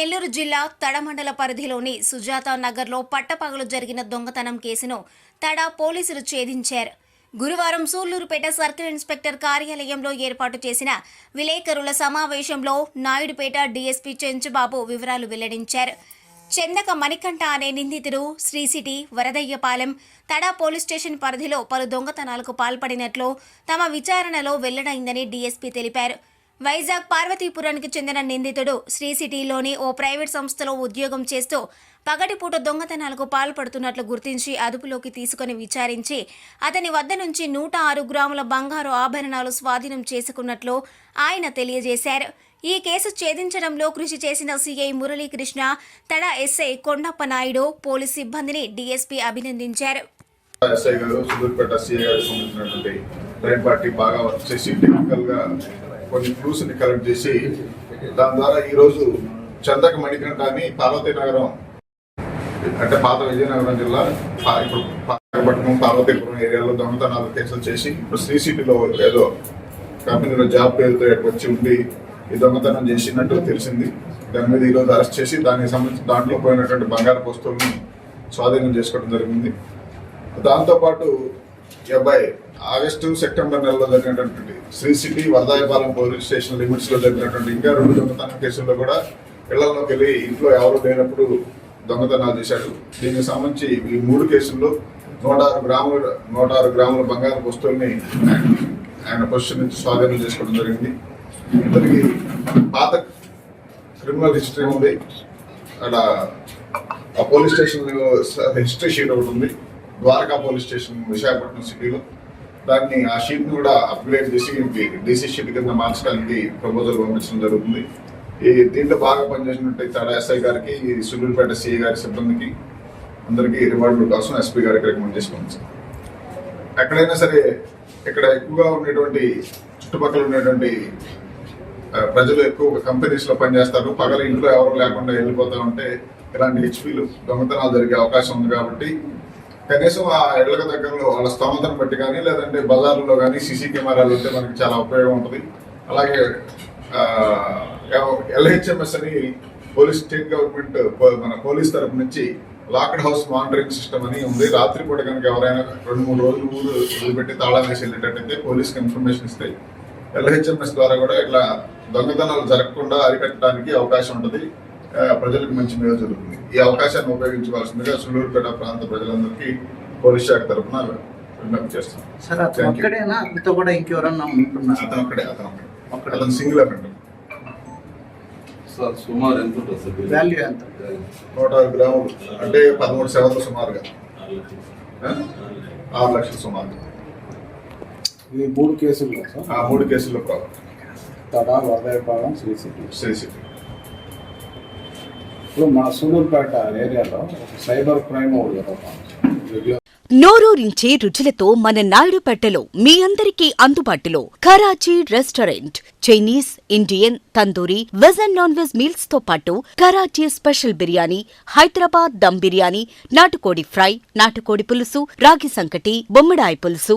నెల్లూరు జిల్లా తడమండల పరిధిలోని సుజాత నగర్లో పట్టపగలు జరిగిన దొంగతనం కేసును తడ పోలీసులు ఛేదించారు. గురువారం సూళ్ళూరుపేట సర్కిల్ ఇన్స్పెక్టర్ కార్యాలయంలో ఏర్పాటు చేసిన విలేకరుల సమావేశంలో నాయుడుపేట డీఎస్పీ చెంచుబాబు వివరాలు వెల్లడించారు. చెందక మణికంఠ అనే నిందితుడు శ్రీసిటీ వరదయ్యపాలెం తడ పోలీస్ స్టేషన్ పరిధిలో పలు దొంగతనాలకు పాల్పడినట్లు తమ విచారణలో వెల్లడైందని డీఎస్పీ తెలిపారు. వైజాగ్ పార్వతీపురానికి చెందిన నిందితుడు శ్రీ సిటీలోని ఓ ప్రైవేట్ సంస్థలో ఉద్యోగం చేస్తూ పగటిపూట దొంగతనాలకు పాల్పడుతున్నట్లు గుర్తించి అదుపులోకి తీసుకుని విచారించి అతని వద్ద నుంచి నూట ఆరు గ్రాముల బంగారు ఆభరణాలు స్వాధీనం చేసుకున్నట్లు ఆయన తెలియజేశారు. ఈ కేసు ఛేదించడంలో కృషి చేసిన CI Muralikrishna Tada SI Kondappa Naidu police సిబ్బందిని డీఎస్పీ అభినందించారు. ఎస్ఐ గారు సుదూర్పేట సిఐ గారికి సంబంధించినటువంటి క్రైమ్ పార్టీ బాగా వర్క్ చేసి టెక్నికల్గా కొన్ని క్లూస్ని కలెక్ట్ చేసి దాని ద్వారా ఈ రోజు చందక మణికంఠ అని పార్వతీ నగరం అంటే పాత విజయనగరం జిల్లా ఇప్పుడు పాతపట్నం పార్వతీపురం ఏరియాలో దొంగతనాలు కేసులు చేసి ఇప్పుడు శ్రీ సిటీలో ఏదో కంపెనీలో జాబ్ పేరుతో వచ్చి ఉండి ఈ దొంగతనం చేసినట్టు తెలిసింది. దాని మీద ఈ రోజు అరెస్ట్ చేసి దానికి సంబంధించి దాంట్లో పోయినటువంటి బంగారు వస్తువులను స్వాధీనం చేసుకోవడం జరిగింది. దాంతోపాటు ఈ అబ్బాయి ఆగస్టు సెప్టెంబర్ నెలలో జరిగినటువంటి Sri city Varadayapalem police station లిమిట్స్లో జరిగినటువంటి ఇంకా రెండు దొంగతనం కేసుల్లో కూడా ఇళ్ళలోకి వెళ్ళి ఇంట్లో ఎవరు లేనప్పుడు దొంగతనాలు చేశాడు. దీనికి సంబంధించి ఈ మూడు కేసుల్లో నూట ఆరు గ్రాముల నూట ఆరు గ్రాముల బంగారు వస్తువుల్ని ఆయన పొజిషన్ నుంచి స్వాధీనం చేసుకోవడం జరిగింది. ఇతనికి పాత క్రిమినల్ హిస్టరీ ఉంది. అక్కడ ఆ పోలీస్ స్టేషన్ హిస్టరీ షీట్ ఒకటి ఉంది. ద్వారకా పోలీస్ స్టేషన్ విశాఖపట్నం సిటీలో. దాన్ని ఆ షీట్ని కూడా అప్గ్రేడ్ చేసి డీసీ షీట్ కింద మార్చడానికి ప్రపోజల్ పంపించడం జరుగుతుంది. ఈ దీంట్లో బాగా పనిచేసినట్టు తడ ఎస్ఐ గారికి ఈ సిఐ గారి సిబ్బందికి అందరికీ రివార్డుల కోసం ఎస్పీ గారికి రికమెండ్ చేసుకోండి సార్. ఎక్కడైనా సరే ఇక్కడ ఎక్కువగా ఉండేటువంటి చుట్టుపక్కల ఉండేటువంటి ప్రజలు ఎక్కువ కంపెనీస్లో పనిచేస్తారు. పగల ఇంట్లో ఎవరు లేకుండా వెళ్ళిపోతా ఉంటే ఇలాంటి హెచ్పీలు దొంగతనాలు జరిగే అవకాశం ఉంది కాబట్టి కనీసం ఆ ఇళ్ళకు దగ్గరలో వాళ్ళ స్తోమతను బట్టి కానీ లేదంటే బజార్లో కానీ సీసీ కెమెరాలు ఉంటే మనకి చాలా ఉపయోగం ఉంటుంది. అలాగే ఎల్హెచ్ఎంఎస్ అని పోలీస్ స్టేట్ గవర్నమెంట్ పో- మన పోలీస్ తరపు నుంచి లాక్డ్ హౌస్ మానిటరింగ్ సిస్టమ్ అని ఉంది. రాత్రిపూట కనుక ఎవరైనా రెండు మూడు రోజులు ఊరు వదిలిపెట్టి తాళం వేసి వెళ్ళేటట్టయితే పోలీస్కి ఇన్ఫర్మేషన్ ఇస్తాయి ఎల్హెచ్ఎంఎస్ ద్వారా కూడా ఇట్లా దొంగతనాలు జరగకుండా అరికట్టడానికి అవకాశం ఉంటుంది. ప్రజలకు మంచి మేలు జరుగుతుంది. ఈ అవకాశాన్ని ఉపయోగించుకోవాల్సిందిగా సులూరుపేట ప్రాంత ప్రజలందరికీ పోలీస్ శాఖ తరఫున విజ్ఞప్తి చేస్తాం సార్. ఒక్కడేనా? కూడా ఇంకెవరన్నా ఉంటున్నారు? అతను ఒక్కడే అతను ఒక్కడే. ఒక్కడే. అతను సింగిల్ అఫెండర్ సార్ సుమారు ఎంత ఉంటుంది సార్ బిల్? వాల్యూ ఎంత? నూట ఆరు గ్రాములు. అంటే పదమూడు సెవెన్లు సుమారుగా? ఆరు లక్షలు సుమారుగా. ఇది మూడు కేసులు సార్? ఆ మూడు కేసుల్లో problem. Tada Varadayapalem Sri City Sri City ఇప్పుడు మన సూలూరుపేట ఏరియాలో సైబర్ క్రైమ్ ఒకటి నోరూరించే రుచులతో మన నాయుడుపేటలో మీ అందరికీ అందుబాటులో Karachi restaurant. Chinese Indian tandoori veg and non veg మీల్స్తో పాటు కరాచీ స్పెషల్ బిర్యానీ హైదరాబాద్ దమ్ బిర్యానీ నాటుకోడి ఫ్రై నాటుకోడి పులుసు రాగి సంకటి బొమ్మిడాయి పులుసు.